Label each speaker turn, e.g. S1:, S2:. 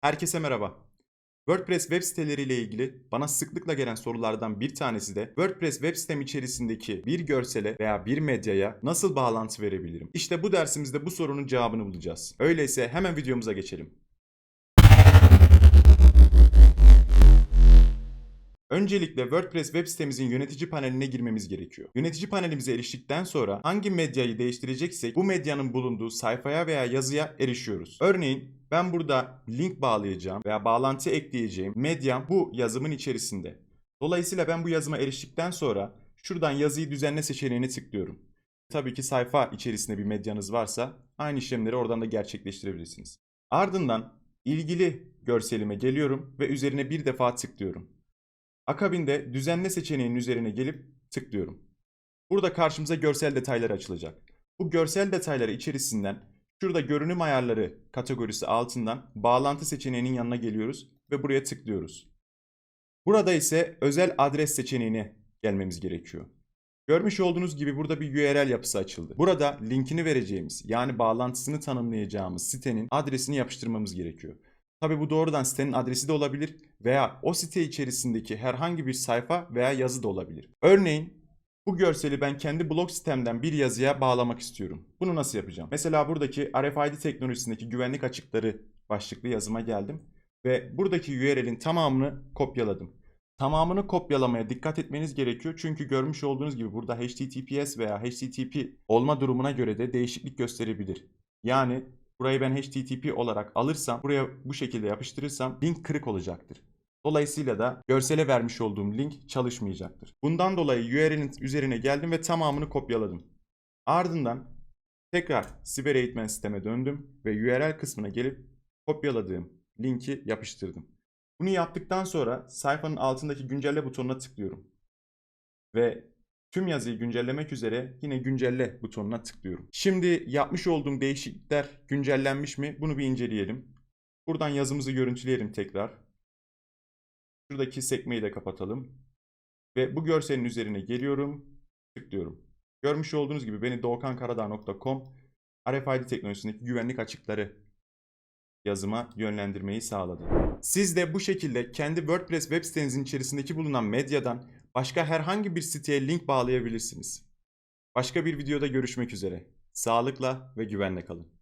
S1: Herkese merhaba. WordPress web siteleriyle ilgili bana sıklıkla gelen sorulardan bir tanesi de WordPress web sitem içerisindeki bir görsele veya bir medyaya nasıl bağlantı verebilirim? İşte bu dersimizde bu sorunun cevabını bulacağız. Öyleyse hemen videomuza geçelim. Öncelikle WordPress web sitemizin yönetici paneline girmemiz gerekiyor. Yönetici panelimize eriştikten sonra hangi medyayı değiştireceksek bu medyanın bulunduğu sayfaya veya yazıya erişiyoruz. Örneğin ben burada link bağlayacağım veya bağlantı ekleyeceğim medyam bu yazımın içerisinde. Dolayısıyla ben bu yazıma eriştikten sonra şuradan yazıyı düzenle seçeneğine tıklıyorum. Tabii ki sayfa içerisinde bir medyanız varsa aynı işlemleri oradan da gerçekleştirebilirsiniz. Ardından ilgili görselime geliyorum ve üzerine bir defa tıklıyorum. Akabinde düzenle seçeneğinin üzerine gelip tıklıyorum. Burada karşımıza görsel detaylar açılacak. Bu görsel detayları içerisinden şurada görünüm ayarları kategorisi altından bağlantı seçeneğinin yanına geliyoruz ve buraya tıklıyoruz. Burada ise özel adres seçeneğine gelmemiz gerekiyor. Görmüş olduğunuz gibi burada bir URL yapısı açıldı. Burada linkini vereceğimiz yani bağlantısını tanımlayacağımız sitenin adresini yapıştırmamız gerekiyor. Tabi bu doğrudan sitenin adresi de olabilir veya o site içerisindeki herhangi bir sayfa veya yazı da olabilir. Örneğin bu görseli ben kendi blog sitemden bir yazıya bağlamak istiyorum. Bunu nasıl yapacağım? Mesela buradaki RFID teknolojisindeki güvenlik açıkları başlıklı yazıma geldim ve buradaki URL'in tamamını kopyaladım. Tamamını kopyalamaya dikkat etmeniz gerekiyor çünkü görmüş olduğunuz gibi burada HTTPS veya HTTP olma durumuna göre de değişiklik gösterebilir. Yani Burayı ben HTTP olarak alırsam, buraya bu şekilde yapıştırırsam link kırık olacaktır. Dolayısıyla da görsele vermiş olduğum link çalışmayacaktır. Bundan dolayı URL'in üzerine geldim ve tamamını kopyaladım. Ardından tekrar siber eğitmen sisteme döndüm ve URL kısmına gelip kopyaladığım linki yapıştırdım. Bunu yaptıktan sonra sayfanın altındaki güncelle butonuna tıklıyorum. Ve Tüm yazıyı güncellemek üzere yine güncelle butonuna tıklıyorum. Şimdi yapmış olduğum değişiklikler güncellenmiş mi? Bunu bir inceleyelim. Buradan yazımızı görüntüleyelim tekrar. Şuradaki sekmeyi de kapatalım. Ve bu görselin üzerine geliyorum. Tıklıyorum. Görmüş olduğunuz gibi beni doğukankaradağ.com RFID teknolojisindeki güvenlik açıkları yazıma yönlendirmeyi sağladı. Siz de bu şekilde kendi WordPress web sitenizin içerisindeki bulunan medyadan başka herhangi bir siteye link bağlayabilirsiniz. Başka bir videoda görüşmek üzere. Sağlıkla ve güvenle kalın.